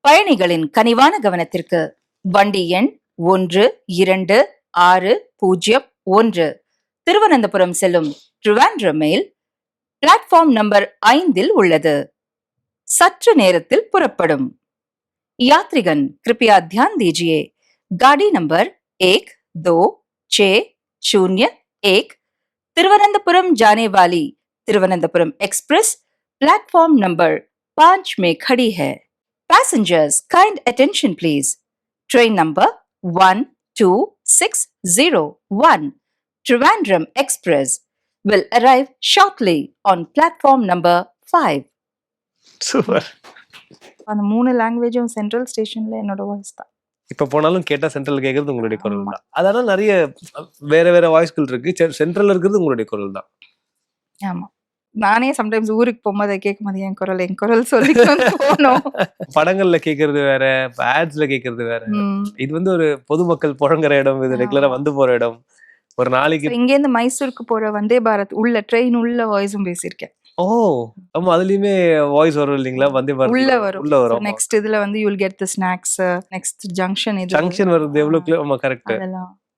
பயணிகளின் கனிவான கவனத்திற்கு வண்டி எண் ஒன்று இரண்டு ஆறு பூஜ்ஜியம் ஒன்று திருவனந்தபுரம் செல்லும் ட்ரிவாண்ட்ரம் மேல் பிளாட்ஃபார்ம் நம்பர் ஐந்தில் உள்ளது சற்று நேரத்தில் புறப்படும் यात्रीगण कृपया ध्यान दीजिए गाड़ी नंबर एक दो छ शून्य एक तिरुवनंतपुरम जाने वाली तिरुवनंतपुरम एक्सप्रेस प्लेटफॉर्म नंबर पाँच में खड़ी है Passengers, kind attention please. Train number 12601, Trivandrum Express, will arrive shortly on platform number 5. Super அந்த மூணு லாங்குவேஜும் சென்ட்ரல் ஸ்டேஷன்ல என்னோட வாய்ஸ் தான். இப்போ போனாலும் கேட்டால் சென்ட்ரல் கேட்கறது உங்களுடைய குரல் தான். அதனால நிறைய வேற வேற வாய்ஸ்கள் இருக்கு. சென்ட்ரல் இருக்கிறது உங்களுடைய குரல் தான். ஆமாம் நானே சம்டைம்ஸ் ஊருக்கு போகும்போது கேட்கும் போது என் குரல் என் குரல் சொல்லி போனோம் படங்கள்ல கேக்குறது வேற ஆட்ஸ்ல கேக்குறது வேற. இது வந்து ஒரு பொதுமக்கள் புழங்குற இடம் இது ரெகுலரா. வந்து போற இடம். ஒரு நாளைக்கு So, இங்கேருந்து மைசூருக்கு போற வந்தே பாரத் உள்ள ட்ரெயின் உள்ள வாய்ஸும் பேசியிருக்கேன். ஓ! ஆமா அதுலயுமே வாய்ஸ் வரும் இல்லைங்களா? வந்தே பாரத் உள்ள வரும். உள்ள வரும் நெக்ஸ்ட் இதுல வந்து you'll get the snacks next junction இது ஜங்ஷன் வருது எவ்வளவு ஆமா கரெக்ட் அதெல்லாம்.